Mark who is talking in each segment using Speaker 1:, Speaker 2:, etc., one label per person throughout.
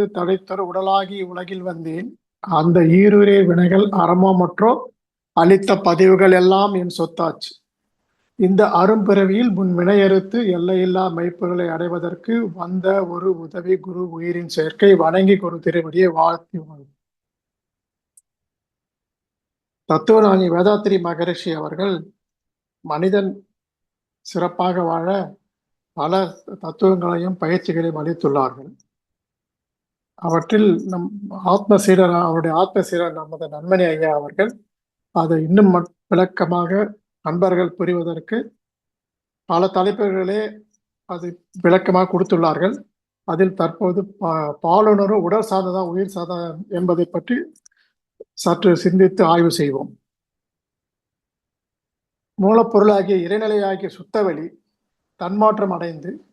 Speaker 1: இருந்து தடைத்தொரு உடலாகி உலகில் வந்தேன். அந்த ஈருரே வினைகள் அறமமற்றோ அளித்த பதிவுகள் எல்லாம் என் சொத்தாச்சு. இந்த அரும்பிறவியில் முன் வினையறுத்து எல்லையில்லா மைப்புகளை அடைவதற்கு வந்த ஒரு உதவி குரு உயிரின் சேர்க்கை வணங்கி குரு திருவடியை வாழ்த்தி வாழ் தத்துவராணி வேதாத்திரி மகரிஷி அவர்கள் மனிதன் சிறப்பாக வாழ பல தத்துவங்களையும் பயிற்சிகளையும் அளித்துள்ளார்கள். அவற்றில் நம் ஆத்ம சீரர் அவருடைய ஆத்ம சீரர் நமது நன்மணி ஐயா அவர்கள். அதை இன்னும் மட்- விளக்கமாக நண்பர்கள் புரிவதற்கு பல தலைப்புகளே அது விளக்கமாக கொடுத்துள்ளார்கள். அதில் தற்போது பா- பாலுணர்வு உடல் சார்ந்ததா உயிர் சாதனம் என்பதை பற்றி சற்று சிந்தித்து ஆய்வு செய்வோம். மூலப்பொருளாகிய இறைநிலையாகிய சுத்தவெளி தன்மாற்றம் அடைந்து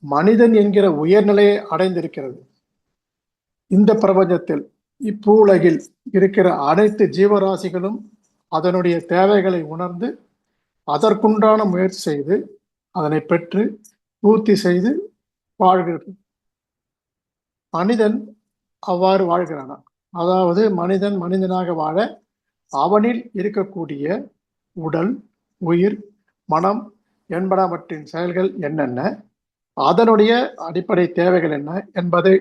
Speaker 1: மனிதன் என்கிற உயர்நிலையை அடைந்திருக்கிறது. இந்த பிரபஞ்சத்தில் இப்பூலகில் இருக்கிற அனைத்து ஜீவராசிகளும் அதனுடைய தேவைகளை உணர்ந்து அதற்குண்டான முயற்சி செய்து அதனை பெற்று பூர்த்தி செய்து வாழ்கிறது மனிதன் அவ்வாறு வாழ்கிறானா? அதாவது மனிதன் மனிதனாக வாழ அவனில் இருக்கக்கூடிய உடல் உயிர் மனம் என்பனவற்றின் செயல்கள் என்னென்ன? அதனுடைய அடிப்படை தேவைகள் என்ன என்பதை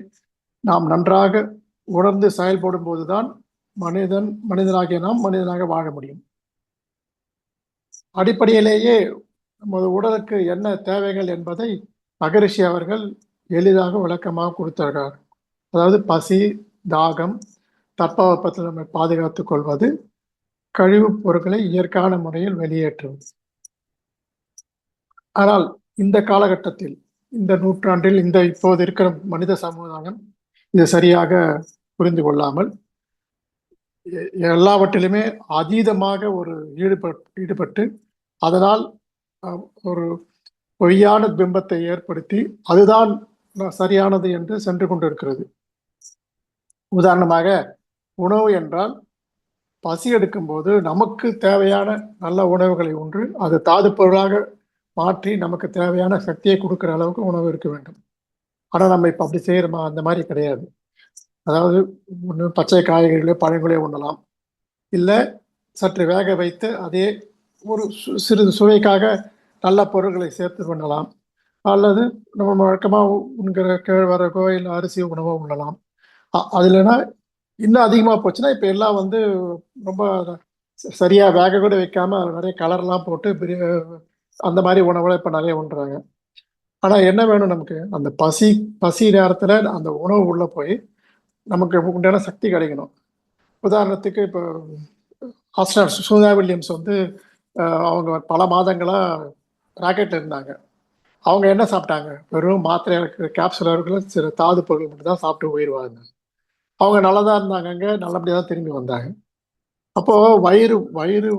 Speaker 1: நாம் நன்றாக உணர்ந்து செயல்படும் போதுதான் மனிதன் மனிதனாகிய நாம் மனிதனாக வாழ முடியும். அடிப்படையிலேயே நமது உடலுக்கு என்ன தேவைகள் என்பதை மகரிஷி அவர்கள் எளிதாக விளக்கமாக கொடுத்தார்கள். அதாவது பசி தாகம் தட்பவெப்பத்தில் நம்மை பாதுகாத்துக் கொள்வது கழிவுப் பொருட்களை இயற்கையான முறையில் வெளியேற்றுவது. ஆனால் இந்த காலகட்டத்தில் இந்த நூற்றாண்டில் இந்த இப்போது இருக்கிற மனித சமுதாயம் இது சரியாக புரிந்து கொள்ளாமல் எ- எல்லாவற்றிலுமே அதீதமாக ஒரு ஈடுபட் ஈடுபட்டு அதனால் ஒரு பொய்யான பிம்பத்தை ஏற்படுத்தி அதுதான் சரியானது என்று சென்று கொண்டிருக்கிறது. உதாரணமாக உணவு என்றால் பசி எடுக்கும்போது நமக்கு தேவையான நல்ல உணவுகளை உண்டு அது தாது பொருளாக மாற்றி நமக்கு தேவையான சக்தியை கொடுக்கிற அளவுக்கு உணவு இருக்க வேண்டும். ஆனால் நம்ம இப்போ அப்படி செய்கிறோமா அந்த மாதிரி கிடையாது. அதாவது ஒன்று பச்சை காய்கறிகளோ பழங்களோ உண்ணலாம். இல்லை சற்று வேக வைத்து அதே ஒரு சு- சிறிது சுவைக்காக நல்ல பொருட்களை சேர்த்து பண்ணலாம் அல்லது நம்ம வழக்கமாக உண்கிற கேழ்வரகோ இல்லை அரிசி உணவோ உண்ணலாம். அது இல்லைன்னா இன்னும் அதிகமாக போச்சுன்னா இப்போ எல்லாம் வந்து ரொம்ப சரியாக வேக கூட வைக்காமல் நிறைய கலர்லாம் போட்டு பெரிய அந்த மாதிரி உணவுகளை இப்போ நிறைய உண்றாங்க. ஆனா என்ன வேணும் நமக்கு? அந்த பசி பசி நேரத்துல அந்த உணவு உள்ள போய் நமக்கு உண்டான சக்தி கிடைக்கணும். உதாரணத்துக்கு இப்போ ஆஸ்ட்ரா சுதா வில்லியம்ஸ் வந்து அவங்க பல மாதங்களா ராக்கெட்ல இருந்தாங்க. அவங்க என்ன சாப்பிட்டாங்க? வெறும் மாத்திரை இருக்கிற கேப்சூல் இருக்கிற சில தாது பொருள் மட்டும் தான் சாப்பிட்டு உயிர் வாழ்ந்தாங்க. அவங்க நல்லா தான் இருந்தாங்க அங்க நல்லபடியா தான் திரும்பி வந்தாங்க. அப்போ வயிறு வயிறு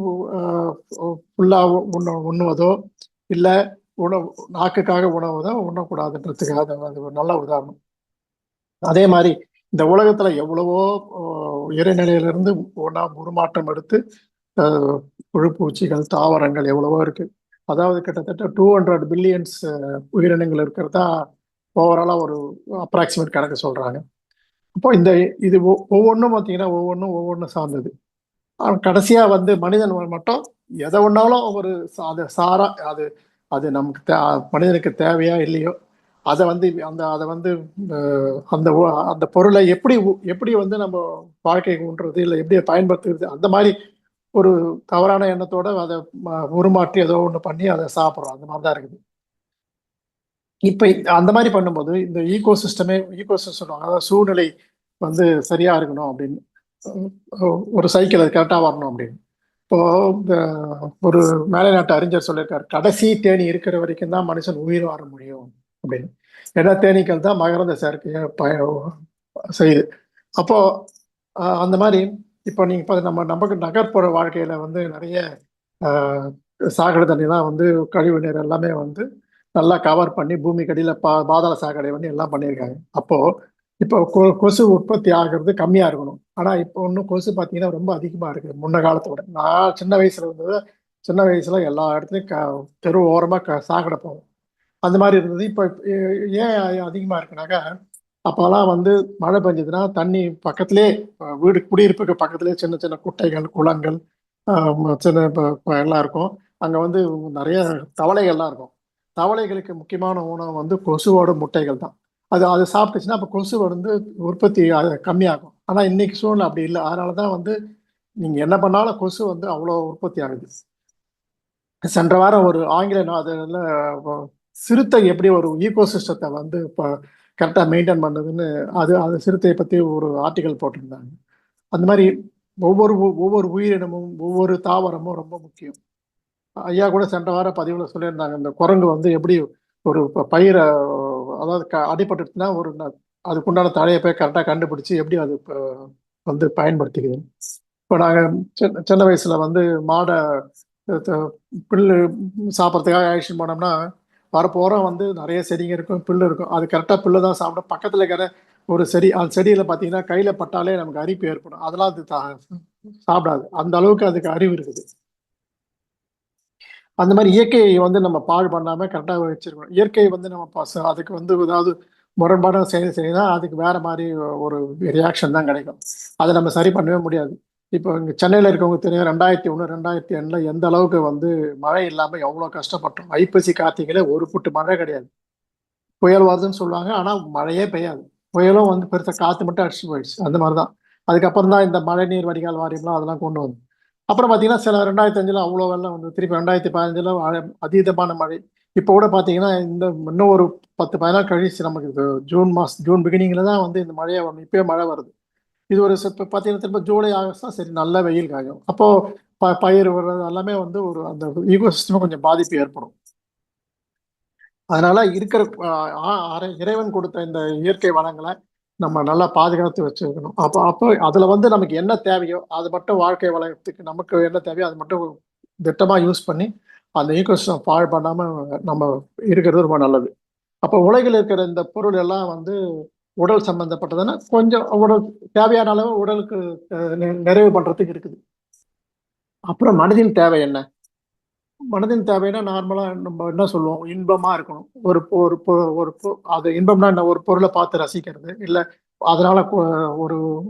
Speaker 1: ஃபுல்லா உண்ண உண்ணுவதோ இல்லை உணவு நாக்குக்காக உணவுதோ உண்ணக்கூடாதுன்றதுக்காக அது அது ஒரு நல்ல உதாரணம். அதே மாதிரி இந்த உலகத்துல எவ்வளவோ இறைநிலையிலிருந்து ஒன்றா உருமாற்றம் எடுத்து புழுப்பூச்சிகள் தாவரங்கள் எவ்வளவோ இருக்கு. அதாவது கிட்டத்தட்ட டூ ஹண்ட்ரட் பில்லியன்ஸ் உயிரினங்கள் இருக்கிறதா ஓவராலா ஒரு அப்ராக்சிமேட் கணக்கு சொல்றாங்க. அப்போ இந்த இது ஒ- ஒவ்வொன்றும் பார்த்தீங்கன்னா ஒவ்வொன்றும் ஒவ்வொன்றும் சார்ந்தது. ஆனால் கடைசியா வந்து மனிதன் மட்டும் எதை ஒன்றாலும் ஒரு சா- அது சாரா அது அது நமக்கு தே மனிதனுக்கு தேவையா இல்லையோ? அதை வந்து அந்த அதை வந்து அந்த அந்த பொருளை எப்படி உ- எப்படி வந்து நம்ம வாழ்க்கைக்கு ஊன்றது இல்லை எப்படி பயன்படுத்துறது அந்த மாதிரி ஒரு தவறான எண்ணத்தோட அதை உருமாற்றி ஏதோ ஒன்று பண்ணி அதை சாப்பிட்றோம். அந்த மாதிரி தான் இருக்குது. இப்போ அந்த மாதிரி பண்ணும்போது இந்த ஈகோ சிஸ்டமே ஈகோ சிஸ்டம் அதாவது சூழ்நிலை வந்து சரியா இருக்கணும் அப்படின்னு ஒரு சைக்கிள் அது கரெக்டாக வரணும் அப்படின்னு. இப்போ இந்த ஒரு மேலை நாட்டு அறிஞர் சொல்லியிருக்காரு கடைசி தேனி இருக்கிற வரைக்கும் தான் மனுஷன் உயிர் வாழ முடியும் அப்படின்னு. ஏன்னா தேனீக்கள் தான் மகரந்த சேர்க்கையை பய செய்யுது. அப்போ அந்த மாதிரி இப்போ நீங்க நம்ம நமக்கு நகர்ப்புற வாழ்க்கையில வந்து நிறைய சாகடை தண்ணி தண்ணிலாம் வந்து கழிவு நீர் எல்லாமே வந்து நல்லா கவர் பண்ணி பூமிக்கு அடியில பா பாதாள சாக்கடை பண்ணி எல்லாம் பண்ணியிருக்காங்க. அப்போ இப்போ கொ- கொசு உற்பத்தி ஆகிறது கம்மியா இருக்கணும். ஆனா இப்போ இன்னும் கொசு பார்த்தீங்கன்னா ரொம்ப அதிகமா இருக்கு முன்ன காலத்தை விட நான் சின்ன வயசுல இருந்தது சின்ன வயசுல எல்லா இடத்துலையும் க தெரு ஓரமா க சாக்கடை போகும் அந்த மாதிரி இருந்தது. இப்போ ஏன் அதிகமா இருக்குனாக்கா அப்போல்லாம் வந்து மழை பெஞ்சதுன்னா தண்ணி பக்கத்திலே வீடு குடியிருப்புக்கு பக்கத்திலே சின்ன சின்ன குட்டைகள் குளங்கள் சின்ன ப- எல்லாம் இருக்கும். அங்கே வந்து நிறைய தவளைகள்லாம் இருக்கும். தவளைகளுக்கு முக்கியமான உணவு வந்து கொசுவோட முட்டைகள் தான். அது அதை சாப்பிட்டுச்சுன்னா அப்போ கொசு வந்து உற்பத்தி கம்மியாகும். ஆனால் இன்னைக்கு சூழ்நிலை அப்படி இல்லை. அதனால தான் வந்து நீங்கள் என்ன பண்ணாலும் கொசு வந்து அவ்வளோ உற்பத்தி ஆகுது. சென்ற வாரம் ஒரு ஆங்கில அதில் சிறுத்தை எப்படி ஒரு ஈகோசிஸ்டத்தை வந்து இப்போ கரெக்டாக மெயின்டைன் பண்ணுதுன்னு அது அது சிறுத்தையை பற்றி ஒரு ஆர்டிக்கல் போட்டிருந்தாங்க. அந்த மாதிரி ஒவ்வொரு உ- ஒவ்வொரு உயிரினமும் ஒவ்வொரு தாவரமும் ரொம்ப முக்கியம். ஐயா கூட சென்ற வார பதிவில் சொல்லியிருந்தாங்க இந்த குரங்கு வந்து எப்படி ஒரு ப- பயிரை அதாவது க அடிபட்டுச்சுன்னா ஒரு அதுக்குண்டான தடையை போய் கரெக்டாக கண்டுபிடிச்சு எப்படி அது இப்போ வந்து பயன்படுத்திக்குது. இப்போ நாங்கள் சின்ன சின்ன வயசில் வந்து மாடை த- புல்லு சாப்பிட்றதுக்காக அழைச்சிட்டு போனோம்னா வரப்போகிறோம் வந்து நிறைய செடிங்க இருக்கும் புல்லு இருக்கும். அது கரெக்டாக புல்லு தான் சாப்பிடும். பக்கத்தில் இருக்கிற ஒரு செடி அந்த செடியில் பார்த்தீங்கன்னா கையில் பட்டாலே நமக்கு அரிப்பு ஏற்படும். அதெல்லாம் அது தா- சாப்பிடாது. அந்த அளவுக்கு அதுக்கு அறிவு இருக்குது. அந்த மாதிரி இயற்கையை வந்து நம்ம பாழ் பண்ணாம கரெக்டாக வச்சிருக்கணும். இயற்கையை வந்து நம்ம அதுக்கு வந்து ஏதாவது முரண்பாடாக செய்ய செய்தா அதுக்கு வேற மாதிரி ஒரு ரியாக்ஷன் தான் கிடைக்கும். அதை நம்ம சரி பண்ணவே முடியாது. இப்போ இங்கே சென்னையில் இருக்கவங்க தெரியும் ரெண்டாயிரத்தி ஒன்று ரெண்டாயிரத்தி எண்ணில் எந்த அளவுக்கு வந்து மழை இல்லாமல் எவ்வளோ கஷ்டப்பட்டோம். ஐப்பசி கார்த்திகையில ஒரு புட்டு மழை கிடையாது. புயல் வருதுன்னு சொல்லுவாங்க ஆனால் மழையே பெய்யாது. புயலும் வந்து பெருசாக காற்று மட்டும் அடிச்சு போயிடுச்சு. அந்த மாதிரி தான் அதுக்கப்புறம் தான் இந்த மழை நீர் வடிகால் வாரியம்லாம் அதெல்லாம் கொண்டு வந்து அப்புறம் பார்த்தீங்கன்னா சில ரெண்டாயிரத்தி அஞ்சில் அவ்வளோ வெள்ளம் வந்து திருப்பி ரெண்டாயிரத்தி பதினஞ்சில் அதீதமான மழை. இப்போ கூட பார்த்தீங்கன்னா இந்த இன்னும் ஒரு பத்து பதினாறு கழிச்சு நமக்கு இது ஜூன் மாசம் ஜூன் பிகினிங்கில் தான் வந்து இந்த மழையை வரும் இப்போயே மழை வருது. இது ஒரு இப்போ பார்த்தீங்கன்னா திரும்ப ஜூலை ஆகஸ்ட் தான் சரி நல்ல வெயில் காயும் அப்போது ப பயிர் வர்றது எல்லாமே வந்து ஒரு அந்த ஈகோ கொஞ்சம் பாதிப்பு ஏற்படும். அதனால இருக்கிற இறைவன் கொடுத்த இந்த இயற்கை வளங்களை நம்ம நல்லா பாதுகாத்து வச்சிருக்கணும். அப்போ அப்போ அதில் வந்து நமக்கு என்ன தேவையோ அது மட்டும் வாழ்க்கை வளத்துக்கு நமக்கு என்ன தேவையோ அது மட்டும் திட்டமாக யூஸ் பண்ணி அந்த ஈகோசிஸ்டம் பாழ் பண்ணாமல் நம்ம இருக்கிறது ரொம்ப நல்லது. அப்போ உலகில் இருக்கிற இந்த பொருள் எல்லாம் வந்து உடல் சம்பந்தப்பட்டதுன்னா கொஞ்சம் உடல் தேவையான அளவு உடலுக்கு நிறைவு பண்ணுறதுக்கு இருக்குது. அப்புறம் மனதின் தேவை என்ன? மனதின் தேவைன்னா நார்மலா நம்ம என்ன சொல்லுவோம்? இன்பமா இருக்கணும். ஒரு ஒரு பொ- ஒரு பொ- அது இன்பம்னா என்ன? ஒரு பொருளை பார்த்து ரசிக்கிறது. இல்ல அதனால ஒரு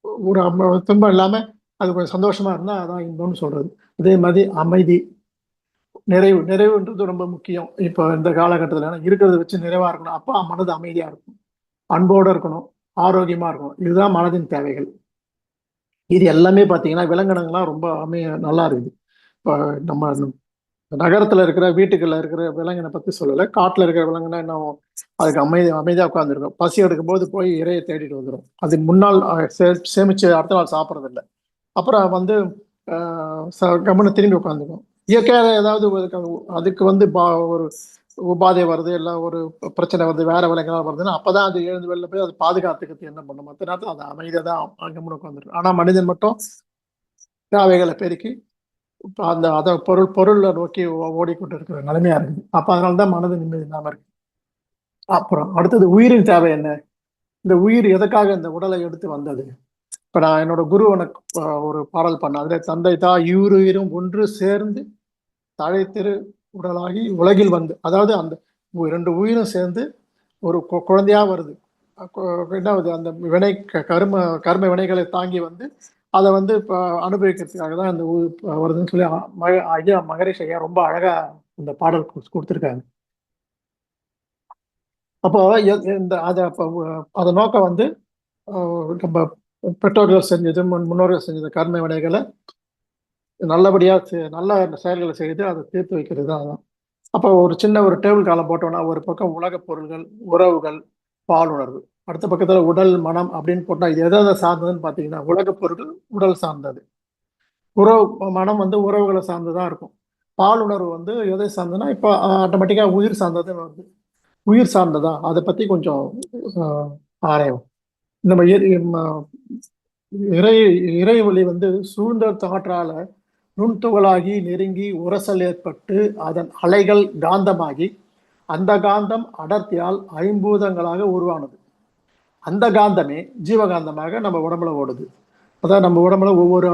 Speaker 1: ஒரு துன்பம் இல்லாம அது கொஞ்சம் சந்தோஷமா இருந்தா அதான் இன்பம்னு சொல்றது. அதே மாதிரி அமைதி. நிறைவு நிறைவுன்றது ரொம்ப முக்கியம். இப்போ இந்த காலகட்டத்தில் இருக்கிறத வச்சு நிறைவா இருக்கணும். அப்போ மனது அமைதியா இருக்கும் அன்போடு இருக்கணும். ஆரோக்கியமா இருக்கணும். இதுதான் மனதின் தேவைகள். இது எல்லாமே பார்த்தீங்கன்னா விலங்கினங்கள்லாம் ரொம்ப அமை நல்லா இருக்குது. இப்போ நம்ம நகரத்துல இருக்கிற வீட்டுக்குள்ள இருக்கிற விலங்கினை பத்தி சொல்லலை. காட்டுல இருக்கிற விலங்குனா என்ன அதுக்கு அமைதி அமைதியா உட்காந்துருக்கும் பசி எடுக்கும் போது போய் இறையை தேடிட்டு வந்துடும் அது முன்னாள் சே- சேமிச்சு அடுத்த நாள் சாப்பிட்றது இல்லை அப்புறம் வந்து ஆஹ், ச- திரும்பி உட்காந்துக்கும் இயற்கையாக ஏதாவது அதுக்கு வந்து பா- ஒரு உபாதை வருது இல்லை ஒரு பிரச்சனை வருது வேற விலங்குகள் வருதுன்னா அப்பதான் அது எழுந்து வெளில போய் அது பாதுகாத்துக்கிறது என்ன பண்ணும்? மற்ற நேரத்தில் அது அமைதியாக தான் கம்முன்னு உட்காந்துருக்கு ஆனால் மனிதன் மட்டும் தேவைகளை பெருக்கி அந்த அதை பொருள் பொருளை நோக்கி ஓடிக்கொண்டு இருக்கிற நிலைமையா இருக்குது அப்ப அதனால தான் மனது நிம்மதி இல்லாம இருக்கு. அப்புறம் அடுத்தது உயிரின் தேவை என்ன? இந்த உயிர் எதுக்காக இந்த உடலை எடுத்து வந்தது? இப்ப நான் என்னோட குரு எனக்கு ஒரு பாடல் பண்ண அதுல தந்தை தா ஈருயிரும் ஒன்று சேர்ந்து தழைத்திரு உடலாகி உலகில் வந்து அதாவது அந்த ரெண்டு உயிரும் சேர்ந்து ஒரு கு- குழந்தையா வருது. என்ன ஆகுது அந்த வினை க- கரும கர்ம வினைகளை தாங்கி வந்து அதை வந்து இப்போ அனுபவிக்கிறதுக்காக தான் அந்த ஊர் வருதுன்னு சொல்லி அ- மக ஐயா மகரேஷ் ஐயா ரொம்ப அழகா இந்த பாடல் கொடுத்துருக்காங்க அப்போ இந்த அதை அப்போ அதை நோக்கம் வந்து நம்ம பெற்றோர்கள் செஞ்சது முன் முன்னோர்கள் செஞ்சது கர்ம வினைகளை நல்லபடியா செ- நல்ல செயல்களை செய்து அதை தீர்த்து வைக்கிறது தான் அதான். அப்போ ஒரு சின்ன ஒரு டேபிள் காலம் போட்டோம்னா ஒரு பக்கம் உலகப் பொருள்கள் உறவுகள் பாலுணர்வு. அடுத்த பக்கத்தில் உடல் மனம் அப்படின்னு போட்டால் இது எதை எதை சார்ந்ததுன்னு பார்த்தீங்கன்னா உலகப் பொருட்கள் உடல் சார்ந்தது. உறவு மனம் வந்து உறவுகளை சார்ந்ததாக இருக்கும். பாலுணர்வு வந்து எதை சார்ந்ததுன்னா இப்போ ஆட்டோமேட்டிக்காக உயிர் சார்ந்ததுன்னு வருது. உயிர் சார்ந்ததா? அதை பற்றி கொஞ்சம் ஆராயும் நம்ம இய- இறை இறைவழி வந்து சூழ்ந்த காற்றால நுண்துகளாகி நெருங்கி உரசல் ஏற்பட்டு அதன் அலைகள் காந்தமாகி அந்த காந்தம் அடர்த்தியால் ஐம்பூதங்களாக உருவானது. அந்த காந்தமே ஜீவகாந்தமாக நம்ம உடம்புல ஓடுது. அதான் நம்ம உடம்புல ஒவ்வொரு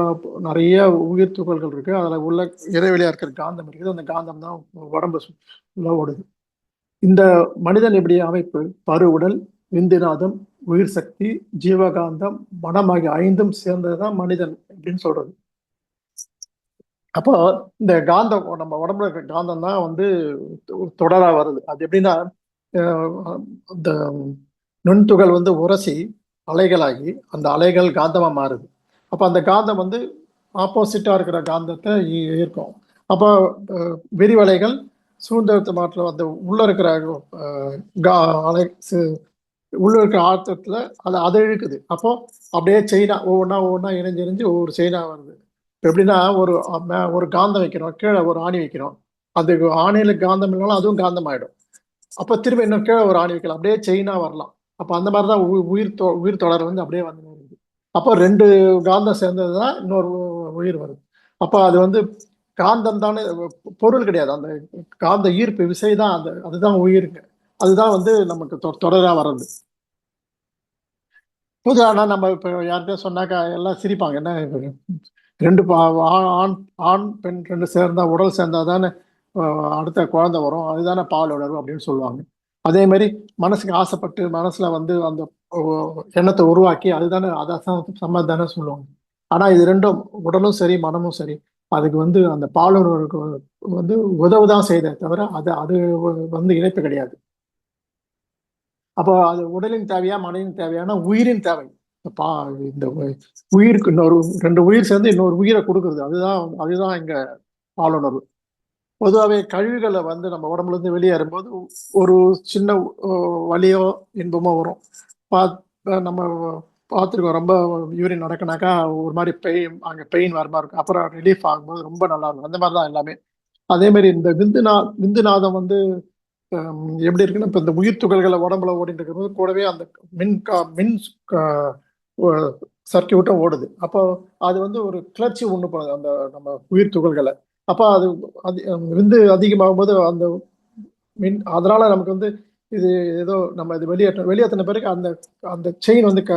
Speaker 1: நிறைய உயிர் துகள்கள் இருக்குது அதில் உள்ள இறைவெளியாக இருக்கிற காந்தம் இருக்குது. அந்த காந்தம் தான் உடம்பு உள்ள ஓடுது. இந்த மனிதன் எப்படி அமைப்பு? பருவுடல் விந்திநாதம் விந்துநாதம் உயிர் சக்தி ஜீவகாந்தம் மனம் ஆகிய ஐந்தும் சேர்ந்ததுதான் மனிதன் அப்படின்னு சொல்றது. அப்போ இந்த காந்தம் நம்ம உடம்புல இருக்கிற காந்தம் தான் வந்து தொடராக தொடரா வருது. அது எப்படின்னா இந்த நுண்துகள் வந்து உரசி அலைகளாகி அந்த அலைகள் காந்தமாக மாறுது. அப்போ அந்த காந்தம் வந்து ஆப்போசிட்டாக இருக்கிற காந்தத்தை ஈர்க்கும். அப்போ விரிவலைகள் சூழ்ந்தெழுத்து மாற்றம் அந்த உள்ளே இருக்கிற கா- அலை சு- உள்ள இருக்கிற ஆழ்த்தத்தில் அது அதை இழுக்குது. அப்போ அப்படியே செயினா ஒவ்வொன்றா ஒவ்வொன்றா இணைஞ்சு இணைஞ்சு ஒவ்வொரு செயினா வருது. இப்போ எப்படின்னா ஒரு ஒரு காந்தம் வைக்கிறோம். கீழே ஒரு ஆணி வைக்கிறோம். அது ஆணியில் காந்தம் இல்லைனாலும் அதுவும் காந்தம் ஆயிடும் அப்போ திரும்ப இன்னும் கீழே ஒரு ஆணி வைக்கலாம். அப்படியே செயினாக வரலாம். அப்போ அந்த மாதிரி தான் உ- உயிர் தொ உயிர் தொடர் வந்து அப்படியே வந்து வருது அப்போ ரெண்டு காந்தம் சேர்ந்தது தான் இன்னொரு உயிர் வருது. அப்போ அது வந்து காந்தம் தானே பொருள் கிடையாது. அந்த காந்த ஈர்ப்பு விசை தான் அந்த அதுதான் உயிருங்க. அதுதான் வந்து நமக்கு தொ- தொடரா வர்றது. பொதுவாக நம்ம இப்போ யார்கிட்ட சொன்னாக்கா எல்லாம் சிரிப்பாங்க. என்ன ரெண்டு பா- ஆண் ஆண் பெண் ரெண்டு சேர்ந்தா உடல் சேர்ந்தா தானே அடுத்த குழந்தை வரும். அதுதானே பால் உணர்வு அப்படின்னு சொல்லுவாங்க. அதே மாதிரி மனசுக்கு ஆசைப்பட்டு மனசுல வந்து அந்த எண்ணத்தை உருவாக்கி அதுதானே அதான் சம்மதி சொல்லுவாங்க. ஆனா இது ரெண்டும் உடலும் சரி மனமும் சரி. அதுக்கு வந்து அந்த பாலுணர்வுக்கு வந்து உதவுதான் செய்தே தவிர அது அது வந்து இணைப்பு கிடையாது. அப்போ அது உடலின் தேவையா மனதின் தேவையான உயிரின் தேவை. பா இந்த உயிருக்கு இன்னொரு ரெண்டு உயிர் சேர்ந்து இன்னொரு உயிரை கொடுக்குறது. அதுதான் அதுதான் இங்க பாலுணர்வு. பொதுவாகவே கழிவுகளை வந்து நம்ம உடம்புலேருந்து வெளியேறும்போது ஒரு சின்ன வலியோ இன்பமோ வரும். பா நம்ம பார்த்துருக்கோம் ரொம்ப யூரின் நடக்கினாக்கா ஒரு மாதிரி பெயின் அங்கே பெயின் வர மாதிரி இருக்கும். அப்புறம் ரிலீஃப் ஆகும்போது ரொம்ப நல்லா இருக்கும். அந்த மாதிரி தான் எல்லாமே. அதே மாதிரி இந்த விந்துநா விந்துநாதம் வந்து எப்படி இருக்குன்னா இப்போ இந்த உயிர் துகள்களை உடம்புல ஓடிட்டு இருக்கும்போது கூடவே அந்த மின் கா மின் சர்க்கியூட்டும் ஓடுது. அப்போ அது வந்து ஒரு கிளர்ச்சி ஒன்று பண்ணுது அந்த நம்ம உயிர் துகள்களை. அப்போ அது அது விருந்து அதிகமாகும் போது அந்த மின் அதனால நமக்கு வந்து இது ஏதோ நம்ம இது வெளியேற்ற வெளியேற்றின பிறகு அந்த அந்த செயின் வந்து க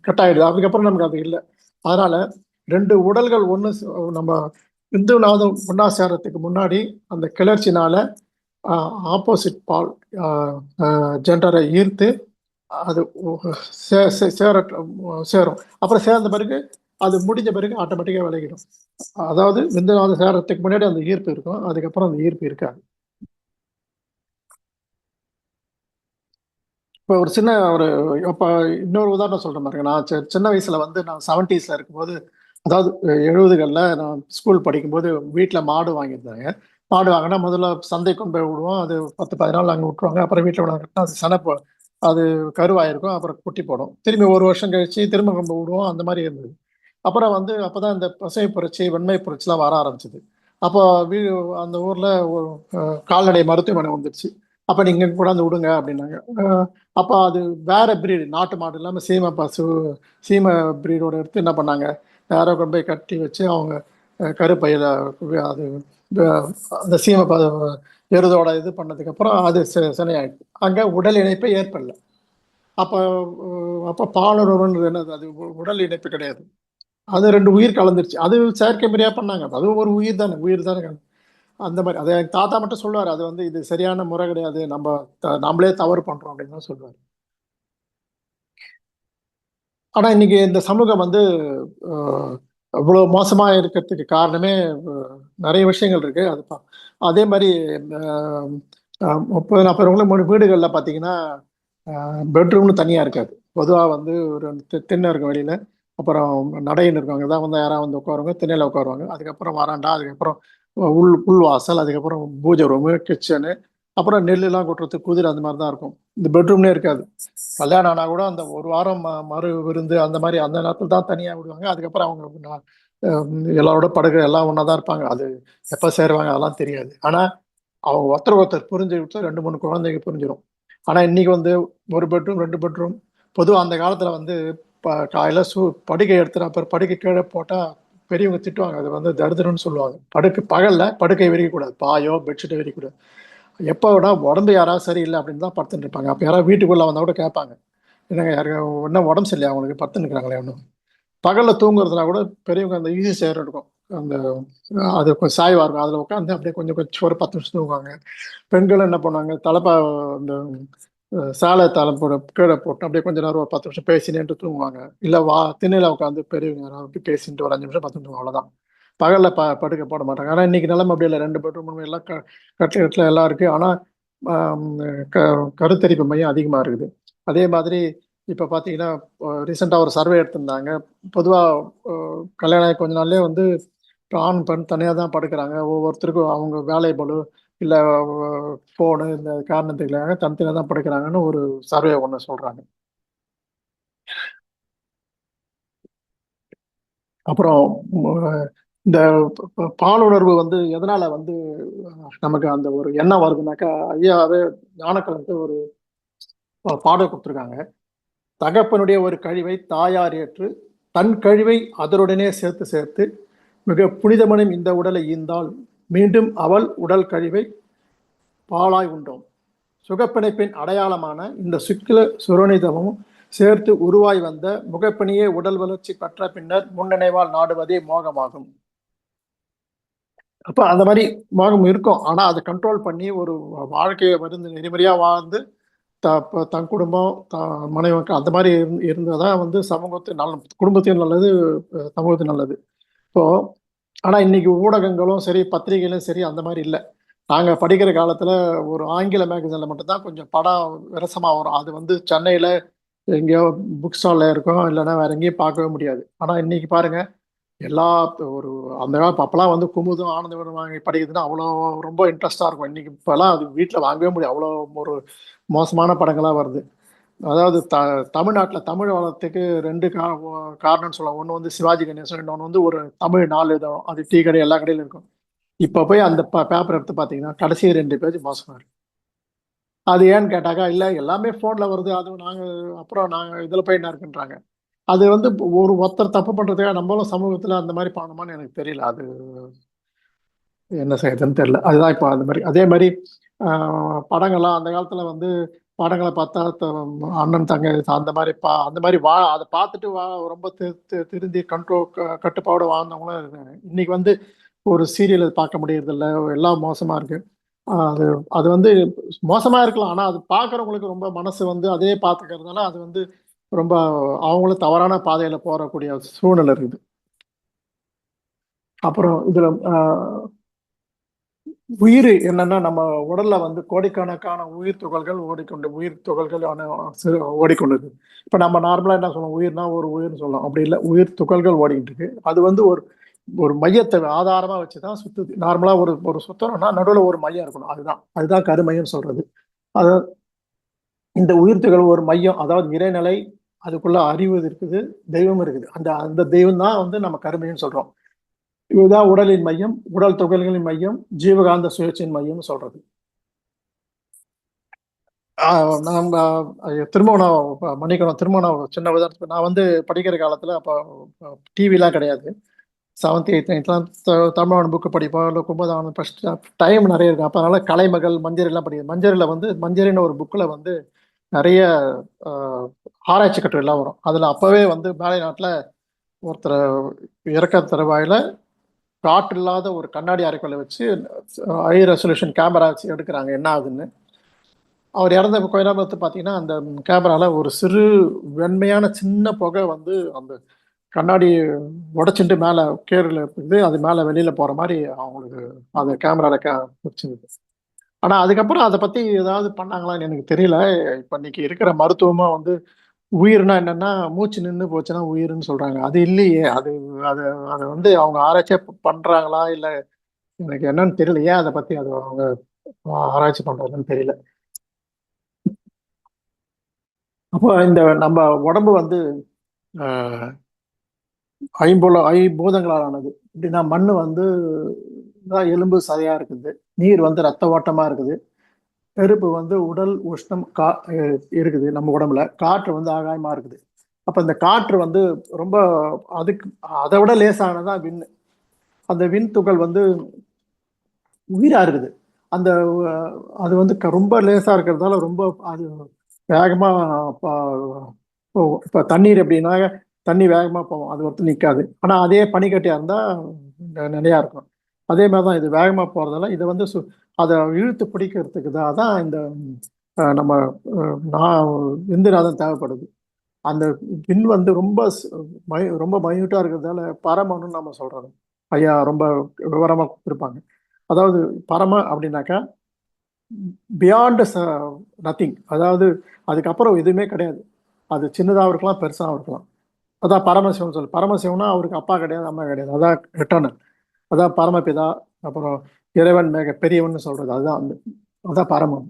Speaker 1: கட் ஆயிடுது அதுக்கப்புறம் நமக்கு அது இல்லை. அதனால ரெண்டு உடல்கள் ஒன்று நம்ம இந்து நாதம் ஒன்னா சேரத்துக்கு முன்னாடி அந்த கிளர்ச்சினால ஆப்போசிட் பால் ஜெண்டரை ஈர்த்து அது சே- சே- சேர சேரும். அப்புறம் சேர்ந்த பிறகு அது முடிஞ்ச பிறகு ஆட்டோமேட்டிக்காக விலகிடும். அதாவது விந்துநாதம் சேரத்துக்கு முன்னாடி அந்த ஈர்ப்பு இருக்கும் அதுக்கப்புறம் அந்த ஈர்ப்பு இருக்காது. இப்போ ஒரு சின்ன ஒரு இப்போ இன்னொரு உதாரணம் சொல்கிற பாருங்க. நான் சின்ன வயசில் வந்து நான் செவன்டீஸ்ல இருக்கும்போது அதாவது எழுபதுகளில் நான் ஸ்கூல் படிக்கும்போது வீட்டில் மாடு வாங்கியிருந்தாங்க. மாடு வாங்கினா முதல்ல சந்தை கொண்டு போய் விடுவோம். அது பத்து பதினாலு அங்கே விட்டுருவாங்க. அப்புறம் வீட்டில் விடாங்கன்னா அது சனப்போ அது கருவாயிருக்கும். அப்புறம் குட்டி போடும். திரும்பி ஒரு வருஷம் கழிச்சு திரும்ப கொண்டு விடுவோம். அந்த மாதிரி இருந்தது. அப்புறம் வந்து அப்போதான் இந்த பசை புரட்சி வெண்மை புரட்சிலாம் வர ஆரம்பிச்சது. அப்போ வீ அந்த ஊரில் கால்நடை மருத்துவமனை வந்துடுச்சு. அப்போ நீங்கள் கூட வந்து விடுங்க அப்படின்னாங்க. அப்போ அது வேற பிரீடு நாட்டு மாடு இல்லாமல் சீம பசு சீம பிரீடோட எடுத்து என்ன பண்ணாங்க? வேற கொண்டு போய் கட்டி வச்சு அவங்க கருப்பையில் கருப்பையில அது அந்த சீம ப எருதோட இது பண்ணதுக்கப்புறம் அது சி- சினையாயிடுச்சு. அங்கே உடல் இணைப்பே ஏற்படல. அப்போ அப்போ அப்ப பாலுறவுன்றது என்னது? அது உ- உடல் இணைப்பு கிடையாது. அது ரெண்டு உயிர் கலந்துருச்சு. அது செயற்கை முறையாக பண்ணாங்க. அது ஒரு உயிர் தானே உயிர் தானே அந்த மாதிரி. அதை எங்க தாத்தா மட்டும் சொல்லுவார் அது வந்து இது சரியான முறை கிடையாது நம்ம த- நம்மளே தவறு பண்ணுறோம் அப்படின்னு தான் சொல்லுவார். ஆனால் இன்னைக்கு இந்த சமூகம் வந்து அவ்வளோ மோசமாக இருக்கிறதுக்கு காரணமே நிறைய விஷயங்கள் இருக்கு. அது பா- அதே மாதிரி முப்பது நாற்பது மூணு வீடுகளில் பார்த்தீங்கன்னா பெட்ரூம்னு தனியாக இருக்காது. பொதுவாக வந்து ஒரு தி- திண்ணை இருக்கும் வெளியில் அப்புறம் நடையில் இருக்கவங்க தான் வந்து யாராவது வந்து உட்காருவாங்க திண்ணையில் உட்காருவாங்க. அதுக்கப்புறம் வராண்டா அதுக்கப்புறம் உள் உள்வாசல் அதுக்கப்புறம் பூஜை ரூமு கிச்சனு அப்புறம் நெல்லுலாம் கொட்டுறதுக்கு குதிரை அந்த மாதிரி தான் இருக்கும். இந்த பெட்ரூம்லேயே இருக்காது. கல்யாணம் ஆனா கூட அந்த ஒரு வாரம் ம- மறு விருந்து அந்த மாதிரி அந்த நேரத்தில் தான் தனியாக விடுவாங்க. அதுக்கப்புறம் அவங்க எல்லாரோட படுக்கை எல்லாம் ஒன்றா தான் இருப்பாங்க. அது எப்போ சேருவாங்க அதெல்லாம் தெரியாது. ஆனால் அவங்க ஒருத்தர் ஒருத்தர் புரிஞ்சு விட்டு ரெண்டு மூணு குழந்தைங்க புரிஞ்சிடும் ஆனால் இன்னைக்கு வந்து ஒரு பெட்ரூம் ரெண்டு பெட்ரூம் பொதுவாக அந்த காலத்தில் வந்து ப காலையில் சூ படுக்கை எடுத்துனா அப்புறம் படுக்கை கீழே போட்டால் பெரியவங்க திட்டுவாங்க. அது வந்து தரித்திரம்னு சொல்லுவாங்க. படுக்கை பகலில் படுக்கை விரிக்கக்கூடாது. பாயோ பெட்ஷீட்டை விரிக்கக்கூடாது. எப்போ விட உடம்பு யாராவது சரியில்லை அப்படின்னு தான் படுத்துட்டு இருப்பாங்க. அப்போ யாராவது வீட்டுக்குள்ளே வந்தால் கூட கேட்பாங்க. என்னங்க யாருக்கு என்ன உடம்பு சரியில்லை அவங்களுக்கு படுத்துன்னு இருக்கிறாங்களே ஒன்றும் பகலில் தூங்குறதுனா கூட பெரியவங்க அந்த ஈஸி சேர் இருக்கும். அந்த அது கொஞ்சம் சாய்வாக இருக்கும். அதில் உட்காந்து அப்படியே கொஞ்சம் கொஞ்சம் ஒரு பத்து நிமிஷம் தூங்குவாங்க. பெண்கள் என்ன பண்ணுவாங்க? தலைப்பா அந்த சாலை தாளம் போட கீழே போட்டு அப்படியே கொஞ்ச நேரம் ஒரு பத்து நிமிஷம் பேசினேன்ட்டு தூங்குவாங்க. இல்லை வா திண்ணையில் உட்காந்து பெரியவங்க அப்படி பேசிட்டு ஒரு அஞ்சு நிமிஷம் பத்து நிமிஷம் அவ்வளோதான் பகலில் ப படுக்க போட மாட்டாங்க. ஆனால் இன்னைக்கு நிலைமை அப்படி இல்லை. ரெண்டு பெட்ரூம் மூணு எல்லாம் க கட்டில் கட்டில் எல்லாம் இருக்கு. ஆனால் க கருத்தரிப்பு மையம் அதிகமாக இருக்குது. அதே மாதிரி இப்போ பார்த்தீங்கன்னா ரீசெண்டாக ஒரு சர்வே எடுத்திருந்தாங்க. பொதுவாக கல்யாணம் ஆகி கொஞ்ச நாள்லேயே வந்து ஆண் பெண் தனியாக தான் படுக்கிறாங்க. ஒவ்வொருத்தருக்கும் அவங்க வேலை பளு இல்லை போன இந்த காரணத்துக்காக தனித்தனியாக தான் படிக்கிறாங்கன்னு ஒரு சர்வே ஒன்று சொல்கிறாங்க அப்புறம் இந்த பாலுணர்வு வந்து எதனால வந்து நமக்கு அந்த ஒரு எண்ணம் வருதுனாக்கா ஐயாவே ஞானக்கலந்து ஒரு பாடல் கொடுத்துருக்காங்க. தகப்பனுடைய ஒரு கழிவை தாயார் ஏற்று தன் கழிவை அதனுடனே சேர்த்து சேர்த்து மிக புனிதமனும் இந்த உடலை ஈந்தால் மீண்டும் அவள் உடல் கழிவை பாலாய் உண்டோம். சுகப்பிணைப்பின் அடையாளமான இந்த சுக்கில சுரணிதமும் சேர்த்து உருவாய் வந்த முகப்பிணியே உடல் வளர்ச்சி பெற்ற பின்னர் முன்னினைவால் நாடுவதே மோகமாகும். அப்ப அந்த மாதிரி மோகம் இருக்கும். ஆனா அதை கண்ட்ரோல் பண்ணி ஒரு வாழ்க்கையை வந்து நெறிமுறையா வாழ்ந்து த தன் குடும்பம் த மனைவி அந்த மாதிரி இருந்து இருந்ததான் வந்து சமூகத்து நல்ல குடும்பத்தையும் நல்லது அஹ் சமூகத்துக்கு நல்லது. இப்போ ஆனா இன்னைக்கு ஊடகங்களும் சரி பத்திரிகைகளும் சரி அந்த மாதிரி இல்லை. நாங்க படிக்கிற காலத்துல ஒரு ஆங்கில மேகசின்ல மட்டும்தான் கொஞ்சம் படம் விரசமா வரும் அது வந்து சென்னையில எங்கேயோ புக் ஸ்டால்ல இருக்கும் இல்லைன்னா வேற எங்கேயும் பார்க்கவே முடியாது. ஆனா இன்னைக்கு பாருங்க எல்லா ஒரு அந்த காலம் அப்பெல்லாம் வந்து குமுதம் ஆனந்தவரம் வாங்கி படிக்கிறதுன்னா அவ்வளோ ரொம்ப இன்ட்ரெஸ்டாக இருக்கும். இன்னைக்கு இப்போலாம் அது வீட்டில் வாங்கவே முடியாது. அவ்வளோ ஒரு மோசமான படங்களாக வருது. அதாவது த தமிழ்நாட்டில் தமிழ் வளத்துக்கு ரெண்டு கா காரணம்னு சொல்லலாம். ஒன்று வந்து சிவாஜி கணேசன் இன்னொன்று வந்து ஒரு தமிழ் நாள் இதழும் அது டீ கடை எல்லா கடையிலும் இருக்கும். இப்போ போய் அந்த பேப்பர் எடுத்து பார்த்தீங்கன்னா கடைசி ரெண்டு பேஜ் மோசமாக இருக்கு. அது ஏன்னு கேட்டாக்கா இல்லை எல்லாமே ஃபோனில் வருது. அது நாங்கள் அப்புறம் நாங்கள் இதில் போய் என்ன இருக்குன்றாங்க. அது வந்து ஒரு ஒருத்தர் தப்பு பண்ணுறதுக்காக நம்மளும் சமூகத்தில் அந்த மாதிரி பண்ணணுமான்னு எனக்கு தெரியல. அது என்ன செய்யுதுன்னு தெரியல. அதுதான் இப்போ அந்த மாதிரி. அதே மாதிரி படங்கள்லாம் அந்த காலத்தில் வந்து படங்களை பார்த்தா த- அண்ணன் தங்க அந்த மாதிரி பா அந்த மாதிரி வா அதை பார்த்துட்டு வா ரொம்ப திருந்தி கண்ட்ரோல் கட்டுப்பாடு வாழ்ந்தவங்களும் இருக்காங்க இன்னைக்கு வந்து ஒரு சீரியல் பார்க்க முடியறதில்ல. எல்லாம் மோசமா இருக்கு. அது அது வந்து மோசமா இருக்கலாம். ஆனால் அது பார்க்குறவங்களுக்கு ரொம்ப மனசு வந்து அதே பார்த்துக்கிறதுனால அது வந்து ரொம்ப அவங்களும் தவறான பாதையில் போகக்கூடிய சூழ்நிலை இருக்குது. அப்புறம் இதில் உயிர் என்னன்னா நம்ம உடல்ல வந்து கோடிக்கணக்கான உயிர் துகள்கள் ஓடிக்கொண்டு உயிர் துகள்கள் ஆன- சிறு- இப்ப நம்ம நார்மலா என்ன சொல்லுவோம்? உயிர்னா ஒரு உயிர்னு சொல்லலாம். அப்படி இல்லை. உயிர் துகள்கள் ஓடிக்கிட்டு இருக்கு அது வந்து ஒரு ஒரு மையத்தை ஆதாரமா வச்சுதான் சுத்துது. நார்மலா ஒரு ஒரு சுத்தணும்னா நடுவில் ஒரு மையம் இருக்கணும். அதுதான். அதுதான் கருமையம் சொல்றது. அது இந்த உயிர் துகள் ஒரு மையம். அதாவது இறைநிலை அதுக்குள்ள அறிவு இருக்குது தெய்வம் இருக்குது. அந்த அந்த தெய்வம் தான் வந்து நம்ம கருமைன்னு சொல்றோம். இதுதான் உடலின் மையம் உடல் துகள்களின் மையம் ஜீவகாந்த சுயேட்சையின் மையம்னு சொல்றது. நம்ம திருமணம் திரும்ப நான் மன்னிக்கணும். திரும்ப நான் சின்ன உதாரணத்துக்கு நான் வந்து படிக்கிற காலத்துல அப்போ டிவிலாம் கிடையாது. செவன்த் எயித் நைன்த்லாம் தமிழ் புக்கு படிப்போம் இல்லை கும்பதானம் ஃபஸ்ட் டைம் நிறைய இருக்கும். அப்போ அதனால கலைமகள் மஞ்சரிலாம் படிக்கும் மஞ்சரில் வந்து மஞ்சரின்னு ஒரு புக்கில் வந்து நிறைய ஆராய்ச்சி கட்டுரைலாம் வரும். அதில் அப்போவே வந்து மேலை நாட்டில் ஒருத்தர் இறக்க தருவாயில் காற்று இல்லாத ஒரு கண்ணாடி அறைக்குள்ள வச்சு ஹை ரெசல்யூஷன் கேமரா வச்சு எடுக்கிறாங்க. என்ன ஆகுதுன்னு? அவர் இறந்த கொஞ்ச நேரம் பார்த்து பார்த்தீங்கன்னா அந்த கேமராவில் ஒரு சிறு வெண்மையான சின்ன புகை வந்து அந்த கண்ணாடி உடச்சிட்டு மேலே கேரில் இருக்குது. அது மேலே வெளியில் போகிற மாதிரி அவங்களுக்கு அந்த கேமராவில் கே வச்சுருது ஆனால் அதுக்கப்புறம் அதை பற்றி ஏதாவது பண்ணாங்களான்னு எனக்கு தெரியல. இப்போ இன்னைக்கு இருக்கிற மருத்துவமாக வந்து உயிர்னா என்னன்னா மூச்சு நின்று போச்சுன்னா உயிர்னு சொல்றாங்க. அது இல்லையே. அது அது அதை வந்து அவங்க ஆராய்ச்சியா பண்றாங்களா? இல்லை எனக்கு என்னன்னு தெரியல. ஏன் அதை பத்தி அது அவங்க ஆராய்ச்சி பண்றாங்கன்னு தெரியல. அப்போ இந்த நம்ம உடம்பு வந்து ஐம்பல ஐம்புல ஐம்பூதங்களால் ஆனது எப்படின்னா மண் வந்து தான் எலும்பு சதையா இருக்குது. நீர் வந்து ரத்த ஓட்டமா இருக்குது. நெருப்பு வந்து உடல் உஷ்ணம் கா இருக்குது நம்ம உடம்புல. காற்று வந்து ஆகாயமா இருக்குது. அப்ப இந்த காற்று வந்து ரொம்ப அதுக்கு அதை விட லேசானதான் விண் அந்த விண் துகள் வந்து உயிரா இருக்குது. அந்த அது வந்து க- ரொம்ப லேசா இருக்கிறதால ரொம்ப அது வேகமா ப- இப்ப தண்ணீர் எப்படின்னா தண்ணி வேகமா போகும். அது ஒருத்தர் நிற்காது ஆனா அதே பனிக்கட்டியா இருந்தா நெ- இருக்கும். அதே மாதிரிதான் இது வேகமா போறதால இதை வந்து சு- அதை இழுத்து பிடிக்கிறதுக்கு தான் தான் இந்த நம்ம நான் இந்துநாதம் தேவைப்படுது. அந்த விண் வந்து ரொம்ப மை- ரொம்ப மைன்யூட்டா இருக்கிறதால பரமன்னு நம்ம சொல்கிறோம் ஐயா ரொம்ப விவரமாக கொடுத்துருப்பாங்க. அதாவது பரம அப்படின்னாக்கா பியாண்ட் நத்திங் அதாவது அதுக்கப்புறம் எதுவுமே கிடையாது. அது சின்னதாக இருக்கலாம் பெருசாகவும் இருக்கலாம். அதான் பரமசிவன் சொல்லு. பரமசிவனா அவருக்கு அப்பா கிடையாது அம்மா கிடையாது. அதான் எட்டர்னல் அதான் பரமபிதா அப்புறம் இறைவன் மேக பெரியவன் சொல்றது. அதுதான் அந்த அதுதான் பரமம்.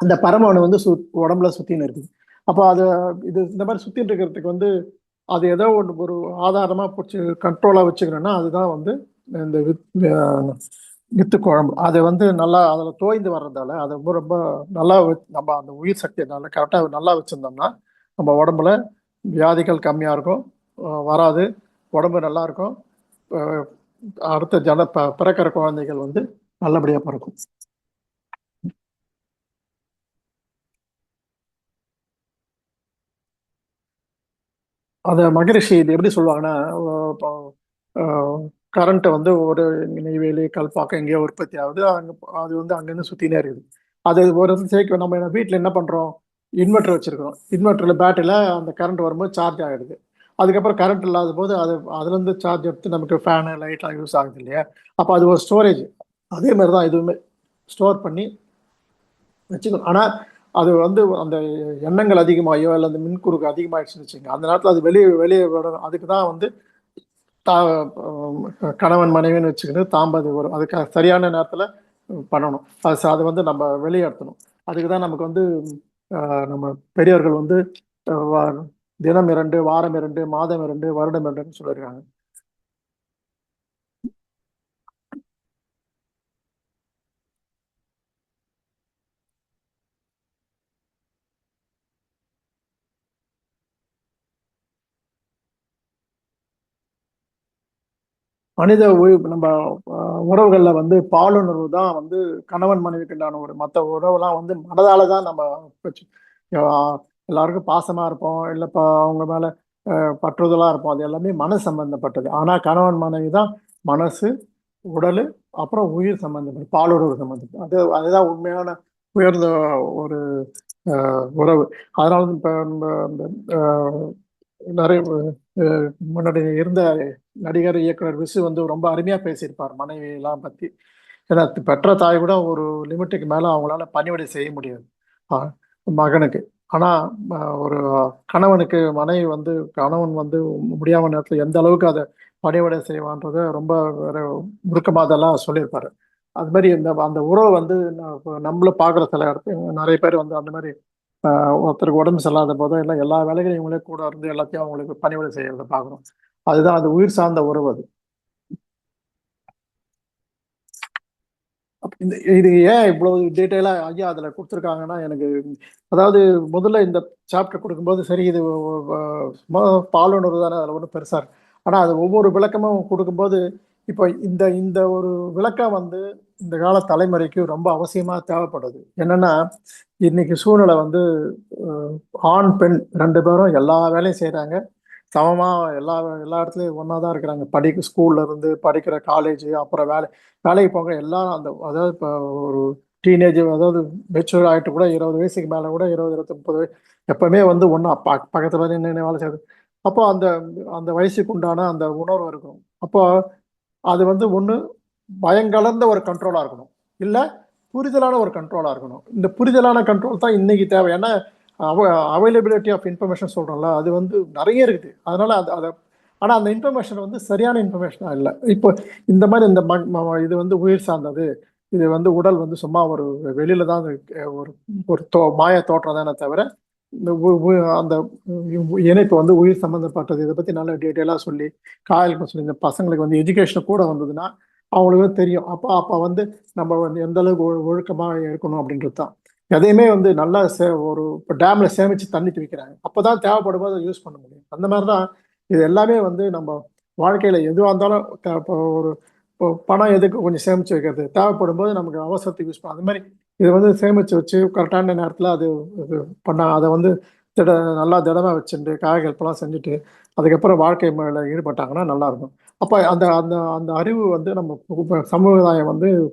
Speaker 1: அந்த பரமவன் வந்து சு உடம்புல சுத்தின்னு இருக்குது. அப்போ அது இது இந்த மாதிரி சுத்தின்னு இருக்கிறதுக்கு வந்து அது ஏதோ ஒன்று ஒரு ஆதாரமா பிடிச்சி கண்ட்ரோலாக வச்சுக்கணும்னா அதுதான் வந்து இந்த வித் வித்து குழம்பு. அதை வந்து நல்லா அதில் தோய்ந்து வர்றதால அதை ரொம்ப ரொம்ப நல்லா வச்சு- நம்ம அந்த உயிர் சக்தியை நல்லா கரெக்டாக நல்லா வச்சுருந்தோம்னா நம்ம உடம்புல வியாதிகள் கம்மியாக இருக்கும் வராது உடம்பு நல்லா இருக்கும் அடுத்த ஜன ப பிறக்கிற குழந்தைகள் வந்து நல்லபடியாக பிறக்கும். அதை மகரிஷி இது எப்படி சொல்லுவாங்கன்னா கரண்ட் வந்து ஒரு நெய்வேலி கல்பாக்கம் எங்கேயோ உற்பத்தி ஆகுது. அங்கே அது வந்து அங்கேருந்து சுற்றினே இருக்குது. அது ஒரு இடத்துல சேர்க்க நம்ம வீட்டில் என்ன பண்ணுறோம் இன்வெர்டர் வச்சிருக்கோம் இன்வெர்டரில் பேட்டரியில் அந்த கரண்ட் வரும்போது சார்ஜ் ஆகிடுது அதுக்கப்புறம் கரண்ட் இல்லாத போது அது அதுலேருந்து சார்ஜ் எடுத்து நமக்கு ஃபேனு லைட்லாம் யூஸ் ஆகுது இல்லையா? அப்போ அது ஒரு ஸ்டோரேஜ் அதே மாதிரி தான் இதுவுமே. ஸ்டோர் பண்ணி வச்சுக்கணும். ஆனால் அது வந்து அந்த எண்ணங்கள் அதிகமாகியோ இல்லை அந்த மின்குறுக்கு அதிகமாகிடுச்சுன்னு வச்சுங்க அந்த நேரத்தில் அது வெளியே வெளியே விடணும் அதுக்கு தான் வந்து தா கணவன் மனைவின்னு வச்சுக்கிட்டு தாம்பது வரும் அதுக்கு சரியான நேரத்தில் பண்ணணும். அது அதை அது வந்து நம்ம வெளியேற்றணும். அதுக்கு தான் நமக்கு வந்து நம்ம பெரியவர்கள் வந்து தினம் இரண்டு வாரம் இரண்டு மாதம் இரண்டு வருடம் இரண்டுன்னு சொல்லியிருக்காங்க. மனித நம்ம உறவுகள்ல வந்து பாலுணர்வு தான் வந்து கணவன் மனைவிக்குண்டான ஒரு மற்ற உறவுலாம் வந்து மனதால தான் நம்ம எல்லாருக்கும் பாசமாக இருப்போம். இல்லை இப்போ அவங்க மேலே பற்றுதலாக இருப்போம். அது எல்லாமே மன சம்பந்தப்பட்டது. ஆனால் கணவன் மனைவி தான் மனசு உடல் அப்புறம் உயிர் சம்பந்தப்பட்டது. பாலுறவு சம்பந்தப்பட்டது. அது அதுதான் உண்மையான உயர்ந்த ஒரு உறவு. அதனால இப்போ நிறைய முன்னாடி இருந்த நடிகர் இயக்குனர் விசு வந்து ரொம்ப அருமையாக பேசியிருப்பார் மனைவியெல்லாம் பற்றி ஏன்னா பெற்ற தாய் கூட ஒரு லிமிட்டுக்கு மேலே அவங்களால பணிவிடை செய்ய முடியாது. மகனுக்கு. ஆனா ஒரு கணவனுக்கு மனைவி வந்து கணவன் வந்து முடியாத நேரத்துல எந்த அளவுக்கு அதை பணிவிடை செய்வான்றத ரொம்ப உருக்கமாக அதெல்லாம் சொல்லியிருப்பாரு. அது மாதிரி இந்த அந்த உறவு வந்து நம்மளும் பார்க்குற சில இடத்துல நிறைய பேர் வந்து அந்த மாதிரி ஒருத்தருக்கு உடம்பு சரியில்லாத போதோ இல்லை எல்லா வேலைகளையும் இவங்களே கூட இருந்து எல்லாத்தையும் அவங்களுக்கு பணிவிடை செய்யறத பார்க்குறோம் அதுதான் அது உயிர் சார்ந்த உறவு அது அப்ப இந்த இது ஏன் இவ்வளவு டீட்டெயிலாக ஐயா அதில் கொடுத்துருக்காங்கன்னா எனக்கு அதாவது முதல்ல இந்த சாப்டர் கொடுக்கும்போது சரி இது பாலுணர்வு தானே அதில் ஒன்றும் பெருசாக இருக்கு அது ஒவ்வொரு விளக்கமும் கொடுக்கும்போது இப்போ இந்த இந்த ஒரு விளக்கம் வந்து இந்த கால தலைமுறைக்கு ரொம்ப அவசியமாக தேவைப்படுது. என்னென்னா இன்னைக்கு சூழ்நிலை வந்து ஆண் பெண் ரெண்டு பேரும் எல்லா வேலையும் செய்கிறாங்க சமமாக எல்லா எல்லா இடத்துலையும் ஒன்றா தான் இருக்கிறாங்க. படிக்க ஸ்கூல்ல இருந்து படிக்கிற காலேஜ் அப்புறம் வேலை வேலைக்கு போக எல்லாம் அந்த அதாவது இப்போ ஒரு டீனேஜ் அதாவது மெச்சூர் ஆகிட்டு கூட இருபது வயசுக்கு மேலே கூட இருபது இருபத்தி முப்பது வயசு எப்பவுமே வந்து ஒன்றா ப பக்கத்தில் வந்து நின்று வேலை செய்யுது அப்போ அந்த அந்த வயசுக்கு உண்டான அந்த உணர்வு இருக்கும். அப்போ அது வந்து ஒன்று பயங்கலர்ந்த ஒரு கண்ட்ரோலாக இருக்கணும். இல்லை புரிதலான ஒரு கண்ட்ரோலாக இருக்கணும். இந்த புரிதலான கண்ட்ரோல் தான் இன்னைக்கு தேவை. ஏன்னா அவ அவைலபிலிட்டி ஆஃப் இன்ஃபர்மேஷன் சொல்கிறோம்ல அது வந்து நிறைய இருக்குது. அதனால் அது அதை ஆனால் அந்த இன்ஃபர்மேஷன் வந்து சரியான இன்ஃபர்மேஷனாக இல்லை. இப்போ இந்த மாதிரி இந்த ம- இது வந்து உயிர் சார்ந்தது. இது வந்து உடல் வந்து சும்மா ஒரு வெளியில தான் ஒரு ஒரு தோ மாய தோற்றம் தானே தவிர இந்த உ- அந்த இணைப்பு வந்து உயிர் சம்மந்தப்பட்டது இதை பற்றி நல்ல டீட்டெயிலாக சொல்லி காயலுக்கு சொல்லி இந்த பசங்களுக்கு வந்து எஜுகேஷன் கூட வந்ததுன்னா அவங்களுக்கு தெரியும். அப்போ அப்போ வந்து நம்ம வந்து எந்த அளவுக்கு ஒழு- இருக்கணும் அப்படின்றது தான். எதையுமே வந்து நல்லா சே ஒரு இப்போ டேம்ல சேமிச்சு தண்ணி அப்போ தான் தேவைப்படும் போது யூஸ் பண்ண முடியும். அந்த மாதிரி தான் இது எல்லாமே வந்து நம்ம வாழ்க்கையில எதுவாக இருந்தாலும் இப்போ ஒரு இப்போ பணம் எதுக்கு கொஞ்சம் சேமிச்சு வைக்கிறது? தேவைப்படும் போது நமக்கு அவசரத்துக்கு யூஸ் பண்ண அது மாதிரி இதை வந்து சேமிச்சு வச்சு கரெக்டான நேரத்தில் அது இது பண்ண அதை வந்து திட நல்லா திடமாக வச்சுட்டு காய்கறிப்பெல்லாம் செஞ்சுட்டு அதுக்கப்புறம் வாழ்க்கை மேல ஈடுபட்டாங்கன்னா நல்லா இருக்கும் அப்ப அந்த அந்த அந்த அறிவு வந்து நம்ம புகு- சமுதாயம் வந்து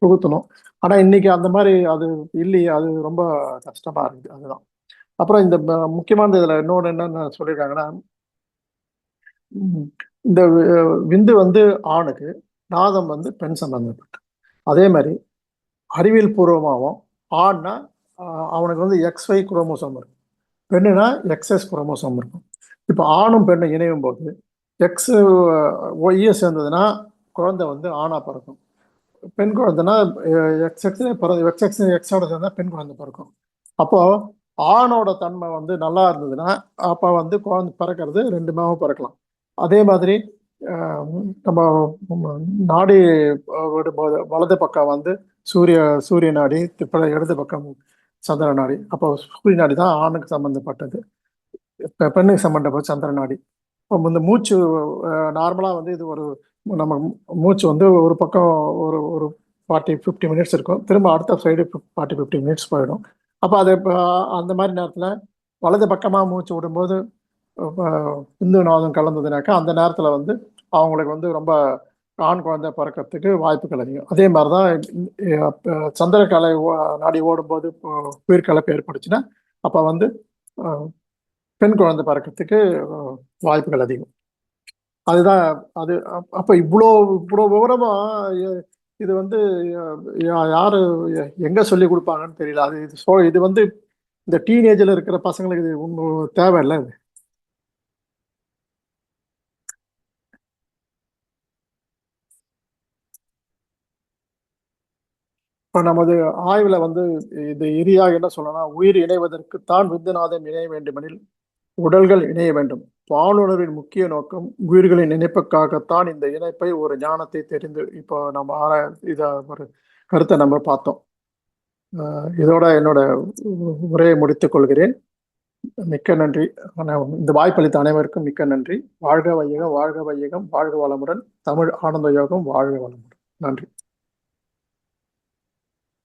Speaker 1: புகுத்தணும். ஆனா இன்னைக்கு அந்த மாதிரி அது இல்லையே அது ரொம்ப கஷ்டமா இருக்குது அதுதான். அப்புறம் இந்த முக்கியமான முக்கியமானது இதுல இன்னொன்று என்னன்னு சொல்லியிருக்காங்கன்னா இந்த விந்து வந்து ஆணுக்கு நாதம் வந்து பெண் சம்பந்தப்பட்டு. அதே மாதிரி அறிவியல் பூர்வமாகவும் ஆண்னா அவனுக்கு வந்து எக்ஸ் ஒய் குரோமோசோம் இருக்கும் பெண்ணுனா எக்ஸ்எஸ் குரோமோசோம் இருக்கும். இப்போ ஆணும் பெண்ணும் இணையும் போது எக்ஸ் ஒய்யை சேர்ந்ததுன்னா குழந்தை வந்து ஆணாக பிறக்கும். பெண் குழந்தைனா எக்ஸ் எக்ஸ் பிறகு எக்ஸ் எக்ஸ் எக்ஸோட சேர்ந்தா பெண் குழந்தை பிறக்கும். அப்போது ஆணோட தன்மை வந்து நல்லா இருந்ததுன்னா அப்போ வந்து குழந்தை பிறக்கிறது ரெண்டுமாவும் பிறக்கலாம். அதே மாதிரி நம்ம நாடி விடும்போது வலது பக்கம் வந்து சூரிய சூரிய நாடி இடது பக்கம் சந்திர நாடி. அப்போ சூரிய நாடி தான் ஆணுக்கு சம்மந்தப்பட்டது பெண்ணுக்கு சம்பந்தப்பட்ட சந்திர நாடி இப்போ இந்த மூச்சு நார்மலாக வந்து இது ஒரு நம்ம மூச்சு வந்து ஒரு பக்கம் ஒரு ஒரு ஃபார்ட்டி ஃபிஃப்டி மினிட்ஸ் இருக்கும். திரும்ப அடுத்த சைடு ஃபார்ட்டி ஃபிஃப்டி மினிட்ஸ் போயிடும். அப்போ அது இப்போ அந்த மாதிரி நேரத்தில் வலது பக்கமாக மூச்சு விடும்போது இந்து நாதம் கலந்ததுனாக்கா அந்த நேரத்தில் வந்து அவங்களுக்கு வந்து ரொம்ப ஆண் குழந்தை பிறக்கிறதுக்கு வாய்ப்புகள் அதிகம். அதே மாதிரி தான் சந்திரக்கலை ஓ- நாடி ஓடும்போது இப்போ உயிர்கலப்பு ஏற்பட்டுச்சுன்னா அப்போ வந்து பெண் குழந்தை பிறக்கிறதுக்கு வாய்ப்புகள் அதிகம். அதுதான் அது அப்போ இவ்வளோ இவ்வளோ விவரமா இது வந்து யார் எங்கே சொல்லி கொடுப்பாங்கன்னு தெரியல. அது இது சோ இது வந்து இந்த டீனேஜில் இருக்கிற பசங்களுக்கு இது ஒன்றும் தேவையில்லை இது இப்போ நமது ஆய்வில் வந்து இது எரியாக என்ன சொல்லலாம் உயிர் இணைவதற்கு தான் விந்துநாதம் இணைய வேண்டுமெனில் உடல்கள் இணைய வேண்டும். பாலுணர்வின் முக்கிய நோக்கம் உயிர்களின் இணைப்புக்காகத்தான் இந்த இணைப்பை ஒரு ஞானத்தை தெரிந்து இப்போ நம்ம ஆர இத ஒரு கருத்தை நம்ம பார்த்தோம். இதோட என்னோட உரையை முடித்துக் கொள்கிறேன். மிக்க நன்றி. இந்த வாய்ப்பளித்த அனைவருக்கும் மிக்க நன்றி. வாழ்க வையகம் வாழ்க வையகம் வாழ்க வளமுடன். தமிழ் ஆனந்த யோகம் வாழ்க வளமுடன். நன்றி.